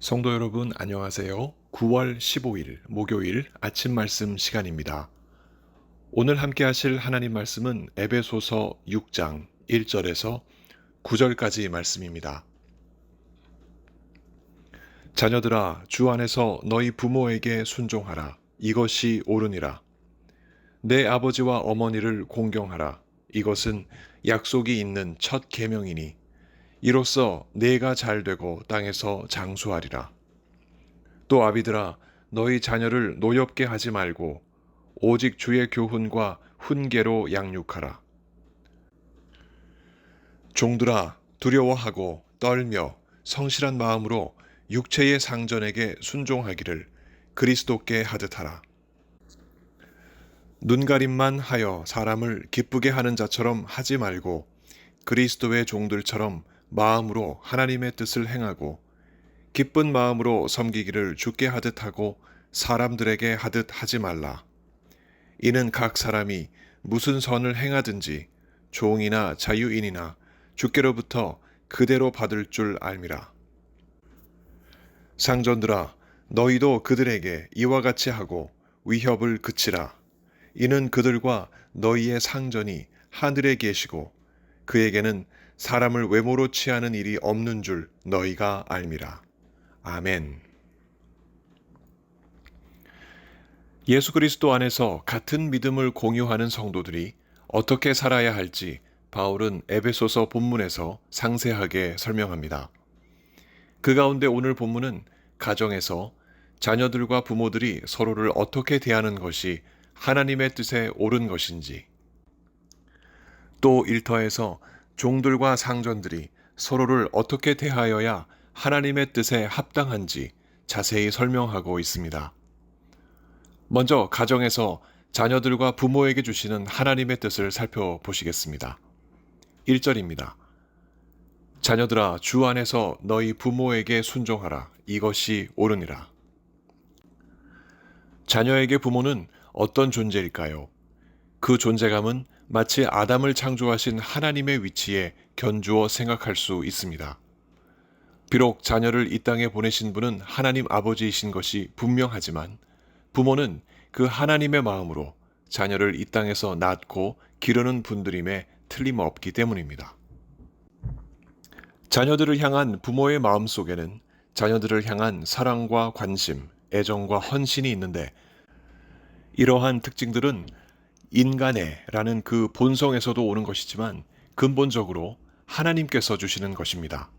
성도 여러분 안녕하세요. 9월 15일 목요일 아침 말씀 시간입니다. 오늘 함께 하실 하나님 말씀은 에베소서 6장 1절에서 9절까지 말씀입니다. 자녀들아 주 안에서 너희 부모에게 순종하라 이것이 옳으니라 내 아버지와 어머니를 공경하라 이것은 약속이 있는 첫 계명이니 이로써 내가 잘 되고 땅에서 장수하리라. 또 아비들아 너희 자녀를 노엽게 하지 말고 오직 주의 교훈과 훈계로 양육하라. 종들아 두려워하고 떨며 성실한 마음으로 육체의 상전에게 순종하기를 그리스도께 하듯 하라. 눈가림만 하여 사람을 기쁘게 하는 자처럼 하지 말고 그리스도의 종들처럼 마음으로 하나님의 뜻을 행하고 기쁜 마음으로 섬기기를 주께 하듯 하고 사람들에게 하듯 하지 말라. 이는 각 사람이 무슨 선을 행하든지 종이나 자유인이나 주께로부터 그대로 받을 줄 알미라. 상전들아 너희도 그들에게 이와 같이 하고 위협을 그치라. 이는 그들과 너희의 상전이 하늘에 계시고 그에게는 사람을 외모로 취하는 일이 없는 줄 너희가 알미라. 아멘. 예수 그리스도 안에서 같은 믿음을 공유하는 성도들이 어떻게 살아야 할지 바울은 에베소서 본문에서 상세하게 설명합니다. 그 가운데 오늘 본문은 가정에서 자녀들과 부모들이 서로를 어떻게 대하는 것이 하나님의 뜻에 옳은 것인지, 또 일터에서 종들과 상전들이 서로를 어떻게 대하여야 하나님의 뜻에 합당한지 자세히 설명하고 있습니다. 먼저 가정에서 자녀들과 부모에게 주시는 하나님의 뜻을 살펴보시겠습니다. 1절입니다. 자녀들아 주 안에서 너희 부모에게 순종하라 이것이 옳으니라. 자녀에게 부모는 어떤 존재일까요? 그 존재감은 마치 아담을 창조하신 하나님의 위치에 견주어 생각할 수 있습니다. 비록 자녀를 이 땅에 보내신 분은 하나님 아버지이신 것이 분명하지만 부모는 그 하나님의 마음으로 자녀를 이 땅에서 낳고 기르는 분들임에 틀림없기 때문입니다. 자녀들을 향한 부모의 마음 속에는 자녀들을 향한 사랑과 관심, 애정과 헌신이 있는데 이러한 특징들은 인간의라는 그 본성에서도 오는 것이지만 근본적으로 하나님께서 주시는 것입니다.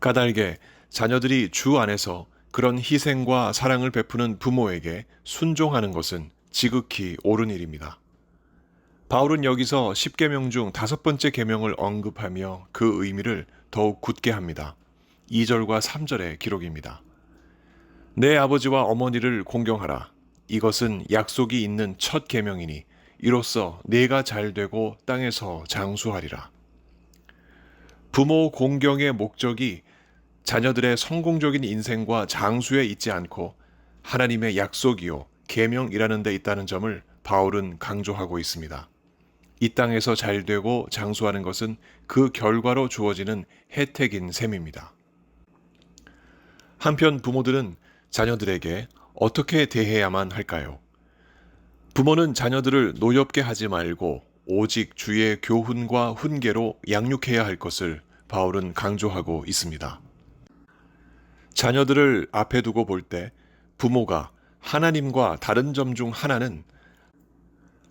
까닭에 자녀들이 주 안에서 그런 희생과 사랑을 베푸는 부모에게 순종하는 것은 지극히 옳은 일입니다. 바울은 여기서 10계명 중 다섯 번째 계명을 언급하며 그 의미를 더욱 굳게 합니다. 2절과 3절의 기록입니다. 내 아버지와 어머니를 공경하라. 이것은 약속이 있는 첫 계명이니 이로써 내가 잘 되고 땅에서 장수하리라. 부모 공경의 목적이 자녀들의 성공적인 인생과 장수에 있지 않고 하나님의 약속이요 계명이라는 데 있다는 점을 바울은 강조하고 있습니다. 이 땅에서 잘 되고 장수하는 것은 그 결과로 주어지는 혜택인 셈입니다. 한편 부모들은 자녀들에게 어떻게 대해야만 할까요? 부모는 자녀들을 노엽게 하지 말고 오직 주의 교훈과 훈계로 양육해야 할 것을 바울은 강조하고 있습니다. 자녀들을 앞에 두고 볼 때 부모가 하나님과 다른 점 중 하나는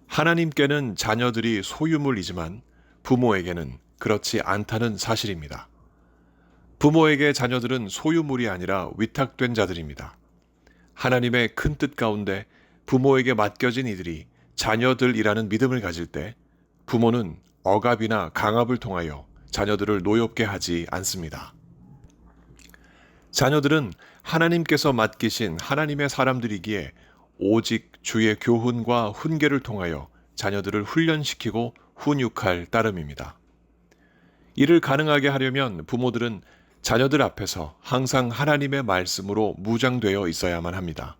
하나님께는 자녀들이 소유물이지만 부모에게는 그렇지 않다는 사실입니다. 부모에게 자녀들은 소유물이 아니라 위탁된 자들입니다. 하나님의 큰 뜻 가운데 부모에게 맡겨진 이들이 자녀들이라는 믿음을 가질 때 부모는 억압이나 강압을 통하여 자녀들을 노엽게 하지 않습니다. 자녀들은 하나님께서 맡기신 하나님의 사람들이기에 오직 주의 교훈과 훈계를 통하여 자녀들을 훈련시키고 훈육할 따름입니다. 이를 가능하게 하려면 부모들은 자녀들 앞에서 항상 하나님의 말씀으로 무장되어 있어야만 합니다.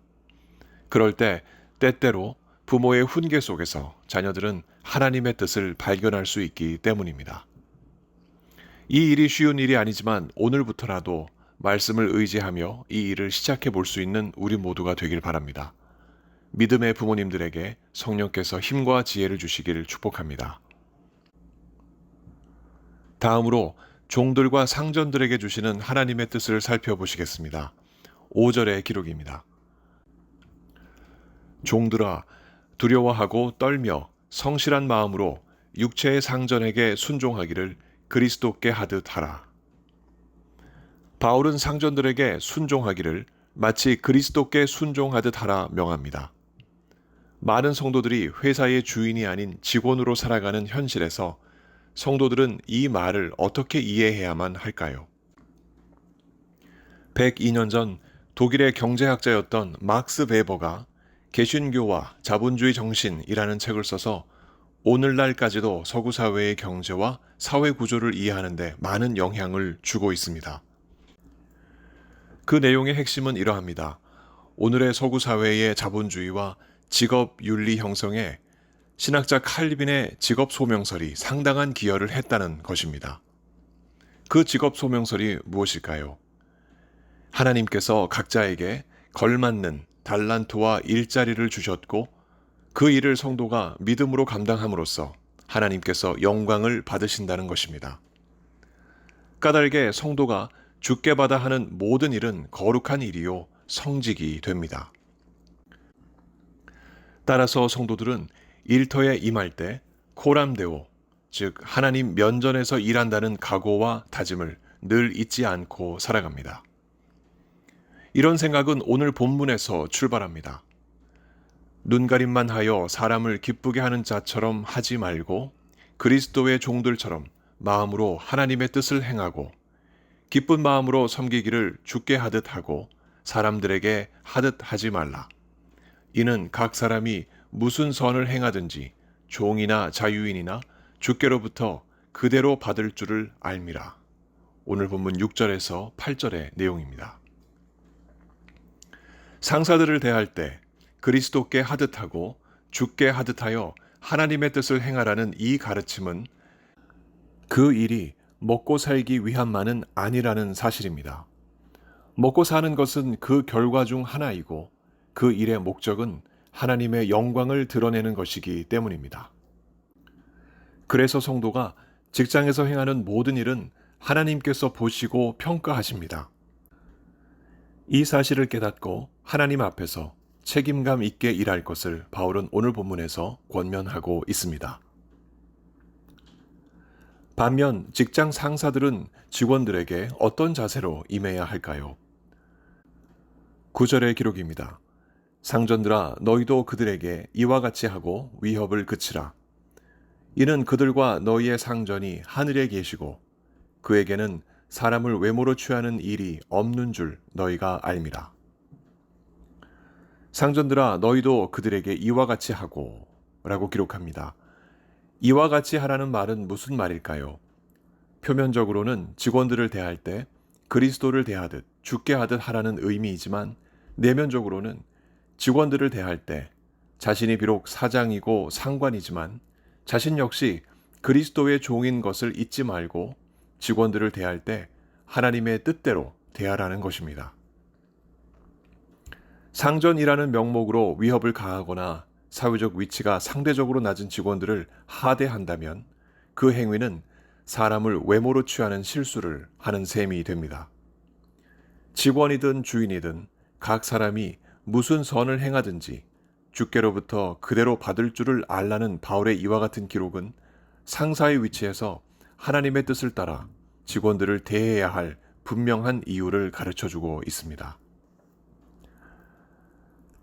그럴 때 때때로 부모의 훈계 속에서 자녀들은 하나님의 뜻을 발견할 수 있기 때문입니다. 이 일이 쉬운 일이 아니지만 오늘부터라도 말씀을 의지하며 이 일을 시작해 볼 수 있는 우리 모두가 되길 바랍니다. 믿음의 부모님들에게 성령께서 힘과 지혜를 주시기를 축복합니다. 다음으로 종들과 상전들에게 주시는 하나님의 뜻을 살펴보시겠습니다. 5절의 기록입니다. 종들아 두려워하고 떨며 성실한 마음으로 육체의 상전에게 순종하기를 그리스도께 하듯 하라. 바울은 상전들에게 순종하기를 마치 그리스도께 순종하듯 하라 명합니다. 많은 성도들이 회사의 주인이 아닌 직원으로 살아가는 현실에서 성도들은 이 말을 어떻게 이해해야만 할까요? 102년 전 독일의 경제학자였던 막스 베버가 개신교와 자본주의 정신이라는 책을 써서 오늘날까지도 서구 사회의 경제와 사회 구조를 이해하는데 많은 영향을 주고 있습니다. 그 내용의 핵심은 이러합니다. 오늘의 서구 사회의 자본주의와 직업 윤리 형성에 신학자 칼빈의 직업 소명설이 상당한 기여를 했다는 것입니다. 그 직업 소명설이 무엇일까요? 하나님께서 각자에게 걸맞는 달란트와 일자리를 주셨고 그 일을 성도가 믿음으로 감당함으로써 하나님께서 영광을 받으신다는 것입니다. 까닭에 성도가 죽게 받아 하는 모든 일은 거룩한 일이요 성직이 됩니다. 따라서 성도들은 일터에 임할 때 코람데오, 즉 하나님 면전에서 일한다는 각오와 다짐을 늘 잊지 않고 살아갑니다. 이런 생각은 오늘 본문에서 출발합니다. 눈가림만 하여 사람을 기쁘게 하는 자처럼 하지 말고 그리스도의 종들처럼 마음으로 하나님의 뜻을 행하고 기쁜 마음으로 섬기기를 죽게 하듯 하고 사람들에게 하듯 하지 말라. 이는 각 사람이 무슨 선을 행하든지 종이나 자유인이나 주께로부터 그대로 받을 줄을 알미라. 오늘 본문 6절에서 8절의 내용입니다. 상사들을 대할 때 그리스도께 하듯하고 주께 하듯하여 하나님의 뜻을 행하라는 이 가르침은 그 일이 먹고 살기 위함만은 아니라는 사실입니다. 먹고 사는 것은 그 결과 중 하나이고 그 일의 목적은 하나님의 영광을 드러내는 것이기 때문입니다. 그래서 성도가 직장에서 행하는 모든 일은 하나님께서 보시고 평가하십니다. 이 사실을 깨닫고 하나님 앞에서 책임감 있게 일할 것을 바울은 오늘 본문에서 권면하고 있습니다. 반면 직장 상사들은 직원들에게 어떤 자세로 임해야 할까요? 9절의 기록입니다. 상전들아 너희도 그들에게 이와 같이 하고 위협을 그치라. 이는 그들과 너희의 상전이 하늘에 계시고 그에게는 사람을 외모로 취하는 일이 없는 줄 너희가 알미라. 상전들아 너희도 그들에게 이와 같이 하고 라고 기록합니다. 이와 같이 하라는 말은 무슨 말일까요? 표면적으로는 직원들을 대할 때 그리스도를 대하듯 죽게 하듯 하라는 의미이지만 내면적으로는 직원들을 대할 때 자신이 비록 사장이고 상관이지만 자신 역시 그리스도의 종인 것을 잊지 말고 직원들을 대할 때 하나님의 뜻대로 대하라는 것입니다. 상전이라는 명목으로 위협을 가하거나 사회적 위치가 상대적으로 낮은 직원들을 하대한다면 그 행위는 사람을 외모로 취하는 실수를 하는 셈이 됩니다. 직원이든 주인이든 각 사람이 무슨 선을 행하든지 주께로부터 그대로 받을 줄을 알라는 바울의 이와 같은 기록은 상사의 위치에서 하나님의 뜻을 따라 직원들을 대해야 할 분명한 이유를 가르쳐 주고 있습니다.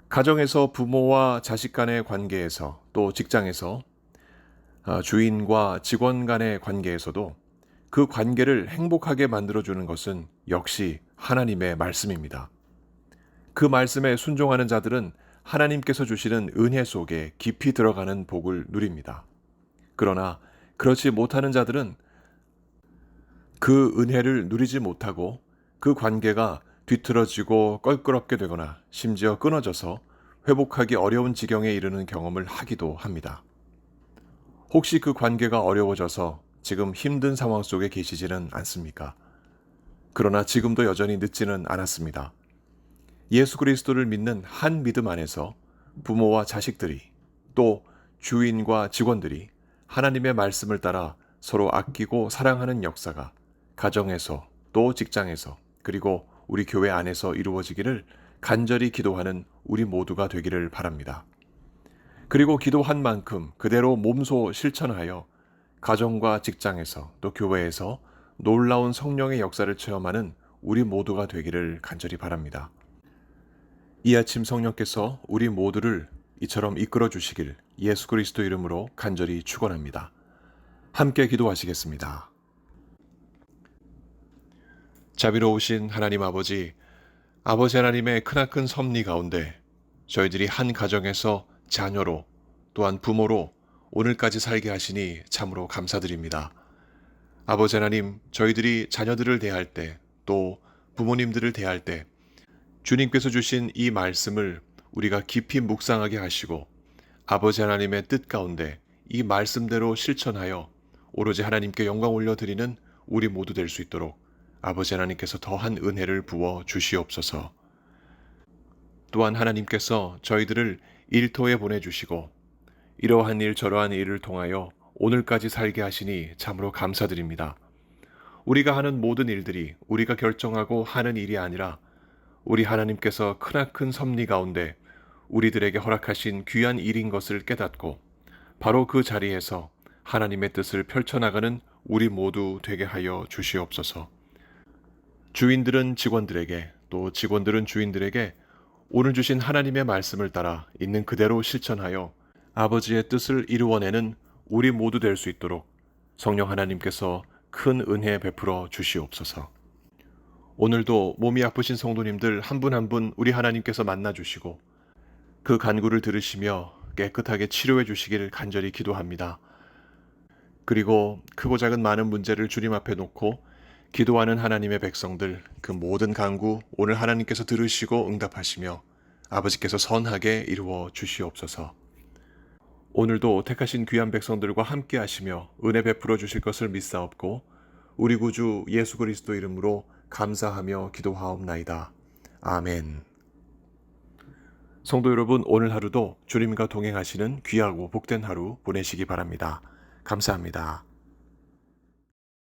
가정에서 부모와 자식 간의 관계에서 또 직장에서 아, 주인과 직원 간의 관계에서도 그 관계를 행복하게 만들어주는 것은 역시 하나님의 말씀입니다. 그 말씀에 순종하는 자들은 하나님께서 주시는 은혜 속에 깊이 들어가는 복을 누립니다. 그러나 그렇지 못하는 자들은 그 은혜를 누리지 못하고 그 관계가 뒤틀어지고 껄끄럽게 되거나 심지어 끊어져서 회복하기 어려운 지경에 이르는 경험을 하기도 합니다. 혹시 그 관계가 어려워져서 지금 힘든 상황 속에 계시지는 않습니까? 그러나 지금도 여전히 늦지는 않았습니다. 예수 그리스도를 믿는 한 믿음 안에서 부모와 자식들이 또 주인과 직원들이 하나님의 말씀을 따라 서로 아끼고 사랑하는 역사가 가정에서 또 직장에서 그리고 우리 교회 안에서 이루어지기를 간절히 기도하는 우리 모두가 되기를 바랍니다. 그리고 기도한 만큼 그대로 몸소 실천하여 가정과 직장에서 또 교회에서 놀라운 성령의 역사를 체험하는 우리 모두가 되기를 간절히 바랍니다. 이 아침 성령께서 우리 모두를 이처럼 이끌어 주시길 예수 그리스도 이름으로 간절히 축원합니다. 함께 기도하시겠습니다. 자비로우신 하나님 아버지, 아버지 하나님의 크나큰 섭리 가운데 저희들이 한 가정에서 자녀로 또한 부모로 오늘까지 살게 하시니 참으로 감사드립니다. 아버지 하나님, 저희들이 자녀들을 대할 때 또 부모님들을 대할 때 주님께서 주신 이 말씀을 우리가 깊이 묵상하게 하시고 아버지 하나님의 뜻 가운데 이 말씀대로 실천하여 오로지 하나님께 영광 올려드리는 우리 모두 될 수 있도록 아버지 하나님께서 더한 은혜를 부어 주시옵소서. 또한 하나님께서 저희들을 일터에 보내주시고 이러한 일 저러한 일을 통하여 오늘까지 살게 하시니 참으로 감사드립니다. 우리가 하는 모든 일들이 우리가 결정하고 하는 일이 아니라 우리 하나님께서 크나큰 섭리 가운데 우리들에게 허락하신 귀한 일인 것을 깨닫고 바로 그 자리에서 하나님의 뜻을 펼쳐나가는 우리 모두 되게 하여 주시옵소서. 주인들은 직원들에게 또 직원들은 주인들에게 오늘 주신 하나님의 말씀을 따라 있는 그대로 실천하여 아버지의 뜻을 이루어내는 우리 모두 될 수 있도록 성령 하나님께서 큰 은혜 베풀어 주시옵소서. 오늘도 몸이 아프신 성도님들 한 분 한 분 우리 하나님께서 만나 주시고 그 간구를 들으시며 깨끗하게 치료해 주시기를 간절히 기도합니다. 그리고 크고 작은 많은 문제를 주님 앞에 놓고 기도하는 하나님의 백성들 그 모든 간구 오늘 하나님께서 들으시고 응답하시며 아버지께서 선하게 이루어 주시옵소서. 오늘도 택하신 귀한 백성들과 함께 하시며 은혜 베풀어 주실 것을 믿사옵고 우리 구주 예수 그리스도 이름으로 감사하며 기도하옵나이다. 아멘. 성도 여러분, 오늘 하루도 주님과 동행하시는 귀하고 복된 하루 보내시기 바랍니다. 감사합니다.